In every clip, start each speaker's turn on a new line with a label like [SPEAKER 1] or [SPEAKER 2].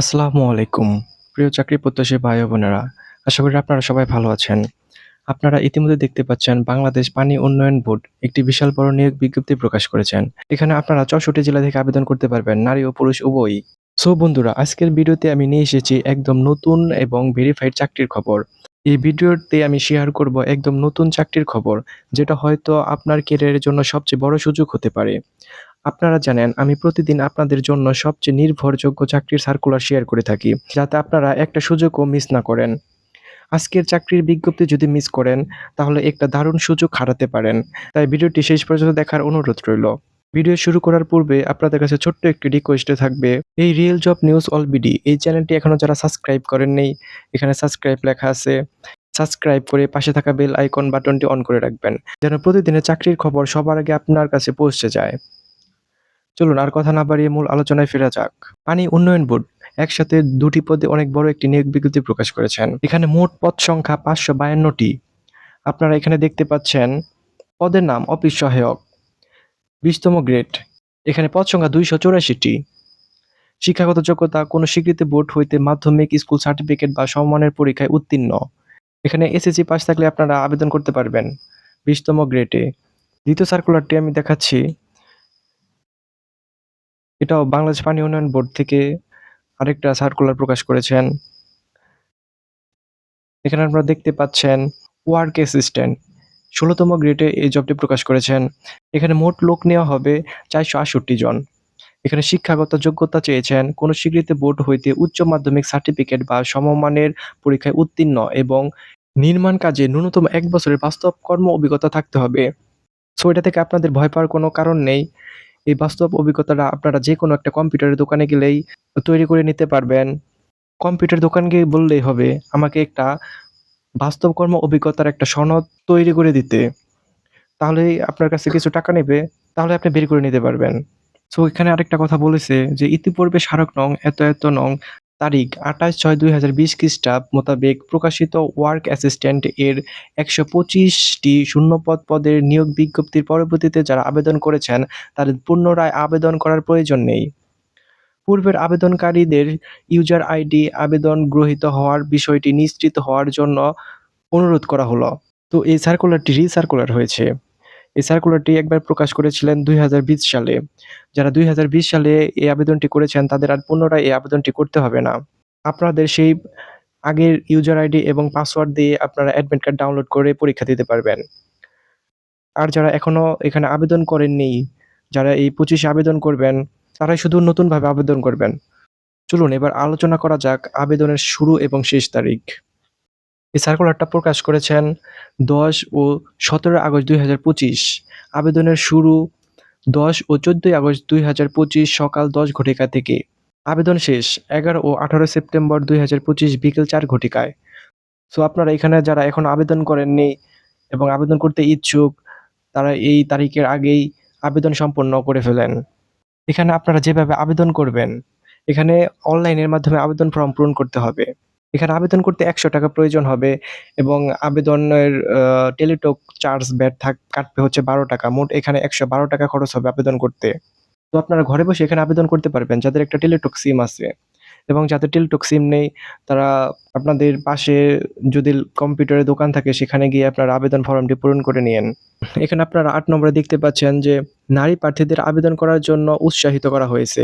[SPEAKER 1] আসসালামু আলাইকুম, প্রিয় চাকরি প্রত্যাশী ভাই বোনেরা। আশা করি আপনারা সবাই ভালো আছেন। আপনারা ইতিমধ্যে দেখতে পাচ্ছেন বাংলাদেশ পানি উন্নয়ন বোর্ড একটি বিশাল বড় নিয়োগ বিজ্ঞপ্তি প্রকাশ করেছেন। এখানে আপনারা চৌষট্টি জেলা থেকে আবেদন করতে পারবেন, নারী ও পুরুষ উভয়ই। সো বন্ধুরা, আজকের ভিডিওতে আমি নিয়ে এসেছি একদম নতুন এবং ভেরিফাইড চাকরির খবর। এই ভিডিওতে আমি শেয়ার করব একদম নতুন চাকরির খবর, যেটা হয়তো আপনার কেরিয়ারের জন্য সবচেয়ে বড় সুযোগ হতে পারে। আপনারা জানেন, আমি প্রতিদিন আপনাদের জন্য সবচেয়ে নির্ভরযোগ্য চাকরির সার্কুলার শেয়ার করে থাকি, যাতে আপনারা একটা সুযোগও মিস না করেন। আজকের চাকরির বিজ্ঞপ্তি যদি মিস করেন, তাহলে একটা দারুণ সুযোগ হারাতে পারেন। তাই ভিডিওটি শেষ পর্যন্ত দেখার অনুরোধ রইল। ভিডিও শুরু করার পূর্বে আপনাদের কাছে ছোট্ট একটি রিকোয়েস্টে থাকবে, এই real job news all BD এই চ্যানেলটি এখনও যারা সাবস্ক্রাইব করেন নেই, এখানে সাবস্ক্রাইব লেখা আছে। সাবস্ক্রাইব করে পাশে থাকা বেল আইকন বাটনটি অন করে রাখবেন, যেন প্রতিদিনের চাকরির খবর সবার আগে আপনার কাছে পৌঁছে যায়। চলুন আর কথা না বাড়িয়ে মূল আলোচনায় ফেরা যাক। পানি উন্নয়ন বোর্ড একসাথে দুটি পদে অনেক বড় একটি নিয়োগ বিজ্ঞপ্তি প্রকাশ করেছেন। এখানে মোট পদ সংখ্যা পাঁচশো বায়ান্নটি। আপনারা এখানে দেখতে পাচ্ছেন পদের নাম অফিস সহায়ক, বিশতম গ্রেড। এখানে পদ সংখ্যা দুইশো চৌরাশিটি। শিক্ষাগত যোগ্যতা কোনো স্বীকৃতি বোর্ড হইতে মাধ্যমিক, স্কুল সার্টিফিকেট বা সম্মানের পরীক্ষায় উত্তীর্ণ। এখানে এসএসসি পাস থাকলে আপনারা আবেদন করতে পারবেন বিশতম গ্রেডে। দ্বিতীয় সার্কুলারটি আমি দেখাচ্ছি। এটাও বাংলাদেশ পানি উন্নয়ন বোর্ড থেকে আরেকটা সার্কুলার প্রকাশ করেছেন। এখানে আপনারা দেখতে পাচ্ছেন ওয়ার্ক অ্যাসিস্ট্যান্ট ষোলোতম গ্রেডে এই জবটি প্রকাশ করেছেন। এখানে মোট লোক নেওয়া হবে চারশো আটষট্টি জন। এখানে শিক্ষাগত যোগ্যতা চেয়েছেন কোনো স্বীকৃত বোর্ড হইতে উচ্চ মাধ্যমিক সার্টিফিকেট বা সমমানের পরীক্ষায় উত্তীর্ণ এবং নির্মাণ কাজে ন্যূনতম এক বছরের বাস্তব কর্ম অভিজ্ঞতা থাকতে হবে। সো এটা থেকে আপনাদের ভয় পাওয়ার কোনো কারণ নেই। এই বাস্তব অভিজ্ঞতাটা আপনারা যে কোনো একটা কম্পিউটারের দোকানে গেলেই তৈরি করে নিতে পারবেন। কম্পিউটার দোকান গিয়ে বললেই হবে, আমাকে একটা বাস্তব কর্ম অভিজ্ঞতার একটা সনদ তৈরি করে দিতে। তাহলে আপনার কাছে কিছু টাকা নেবে, তাহলে আপনি বের করে নিতে পারবেন। সো এখানে আরেকটা কথা বলেছে যে, ইতিপূর্বে স্মারক নং এত এত নং তারিখ আঠাশ ছয় দুই হাজার বিশ খ্রিস্টাব্দ মোতাবেক প্রকাশিত ওয়ার্ক অ্যাসিস্ট্যান্ট এর একশো পঁচিশটি শূন্যপদ পদের নিয়োগ বিজ্ঞপ্তির পরবর্তীতে যারা আবেদন করেছেন, তাদের পুনরায় আবেদন করার প্রয়োজন নেই। পূর্বের আবেদনকারীদের ইউজার আইডি আবেদন গ্রহীত হওয়ার বিষয়টি নিশ্চিত হওয়ার জন্য অনুরোধ করা হলো। তো এই সার্কুলারটি রিসার্কুলার হয়েছে। এই সার্কুলারটি একবার প্রকাশ করেছিলেন দুই হাজার বিশ সালে। যারা দুই হাজার বিশ সালে এই আবেদনটি করেছেন, তাদের আর পুনরায় এই আবেদনটি করতে হবে না। আপনাদের সেই আগের ইউজার আইডি এবং পাসওয়ার্ড দিয়ে আপনারা অ্যাডমিট কার্ড ডাউনলোড করে পরীক্ষা দিতে পারবেন। আর যারা এখনও এখানে আবেদন করেননি, যারা এই পঁচিশে আবেদন করবেন, তারাই শুধু নতুনভাবে আবেদন করবেন। চলুন, এবার আলোচনা করা যাক আবেদনের শুরু এবং শেষ তারিখ। এই সার্কুলারটা প্রকাশ করেছেন দশ ও সতেরো আগস্ট দুই হাজার পঁচিশ। আবেদনের শুরু দশ ও চোদ্দই আগস্ট দুই হাজার পঁচিশ সকাল দশ ঘটিকা থেকে। আবেদন শেষ এগারো ও আঠারো সেপ্টেম্বর দুই হাজার পঁচিশ বিকেল চার ঘটিকায়। সো আপনারা এখানে যারা এখন আবেদন করেননি এবং আবেদন করতে ইচ্ছুক, তারা এই তারিখের আগেই আবেদন সম্পন্ন করে ফেলেন। এখানে আপনারা যেভাবে আবেদন করবেন, এখানে অনলাইনের মাধ্যমে আবেদন ফর্ম পূরণ করতে হবে। এখানে আবেদন করতে একশো টাকা প্রয়োজন হবে এবং আবেদনের টেলিটক চার্জ ব্যাট থাক, কাটবে হচ্ছে বারো টাকা। মোট এখানে একশো বারো টাকা খরচ হবে আবেদন করতে। তো আপনারা ঘরে বসে এখানে আবেদন করতে পারবেন, যাদের একটা টেলিটক সিম আছে। এবং যাদের টেলিটক সিম নেই, তারা আপনাদের পাশে যদি কম্পিউটারের দোকান থাকে, সেখানে গিয়ে আপনারা আবেদন ফর্মটি পূরণ করে নিয়েন। এখানে আপনারা আট নম্বরে দেখতে পাচ্ছেন যে, নারী প্রার্থীদের আবেদন করার জন্য উৎসাহিত করা হয়েছে।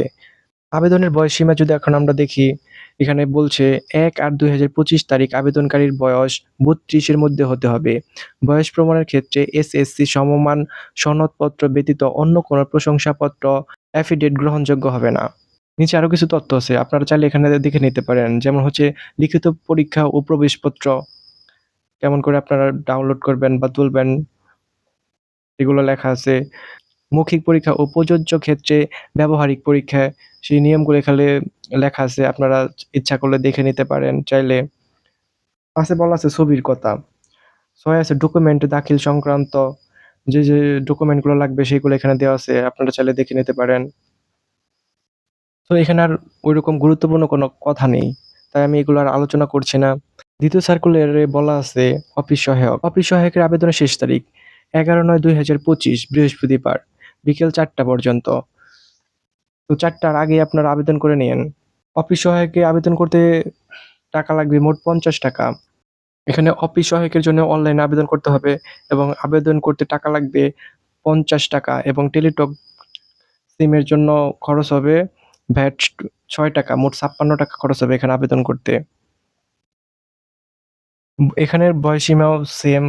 [SPEAKER 1] আবেদনের বয়স সীমা যদি এখন আমরা দেখি এখানে বলছে, এক আট দুই হাজার পঁচিশ তারিখ আবেদনকারীর বয়স বত্রিশের মধ্যে হতে হবে। বয়স প্রমাণের ক্ষেত্রে এসএসসি সমমান সনদপত্র ব্যতীত অন্য কোনো প্রশংসাপত্র অ্যাফিডেট গ্রহণযোগ্য হবে না। নিচে আরও কিছু তথ্য আছে, আপনারা চাইলে এখানে দেখে নিতে পারেন। যেমন হচ্ছে, লিখিত পরীক্ষা ও প্রবেশপত্র কেমন করে আপনারা ডাউনলোড করবেন বা তুলবেন, এগুলো লেখা আছে। মৌখিক পরীক্ষা ও প্রযোজ্য ক্ষেত্রে ব্যবহারিক পরীক্ষা সেই নিয়মগুলো এখানে লেখা আছে, আপনারা ইচ্ছা করলে দেখে নিতে পারেন, চাইলে পাশে বলা আছে ছবির কথা। ছয় আছে ডকুমেন্ট দাখিল সংক্রান্ত, যে যে ডকুমেন্টগুলো লাগবে সেগুলো এখানে দেওয়া আছে, আপনারা চাইলে দেখে নিতে পারেন। তো এখানে আর ওইরকম গুরুত্বপূর্ণ কোনো কথা নেই, তাই আমি এগুলো আর আলোচনা করছি না। দ্বিতীয় সার্কুলারে বলা আছে অফিস সহায়ক। অফিস সহায়কের আবেদনের শেষ তারিখ এগারো নয় দুই হাজার পঁচিশ, বৃহস্পতিবার, বিকেল চারটা পর্যন্ত। তো চারটার আগে আপনারা আবেদন করে নিন অফিস সহায়কে আবেদন করতে টাকা লাগবে মোট পঞ্চাশ টাকা। এখানে অফিস সহায়কের জন্য অনলাইনে আবেদন করতে হবে এবং আবেদন করতে টাকা লাগবে পঞ্চাশ টাকা এবং টেলিটক সিমের জন্য খরচ হবে ভ্যাট ছয় টাকা, মোট ছাপ্পান্ন টাকা খরচ হবে এখানে আবেদন করতে। এখানের বয়সীমাও সেম।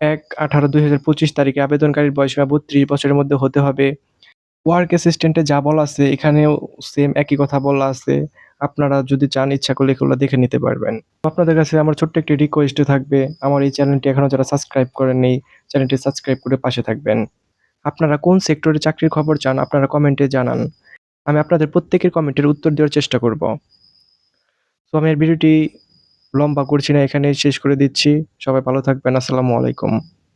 [SPEAKER 1] এক আঠারো দুই হাজার পঁচিশ তারিখে আবেদনকারীর বয়সীমা বত্রিশ বছরের মধ্যে হতে হবে। ওয়ার্ক অ্যাসিস্ট্যান্টে যা বলা আছে, এখানেও সেম একই কথা বলা আছে। আপনারা যদি চান ইচ্ছা করলে এগুলো দেখে নিতে পারবেন। আপনাদের কাছে আমার ছোট্ট একটি রিকোয়েস্ট থাকবে। আমার এই চ্যানেলটি এখনও যারা সাবস্ক্রাইব করেননি চ্যানেলটি সাবস্ক্রাইব করে পাশে থাকবেন। আপনারা কোন সেক্টরে চাকরির খবর চান, আপনারা কমেন্টে জানান। আমি আপনাদের প্রত্যেকের কমেন্টের উত্তর দেওয়ার চেষ্টা করব। তো আমি এর ভিডিওটি লম্বা করছি না এখানে শেষ করে দিচ্ছি। সবাই ভালো থাকবেন, আসসালামু আলাইকুম।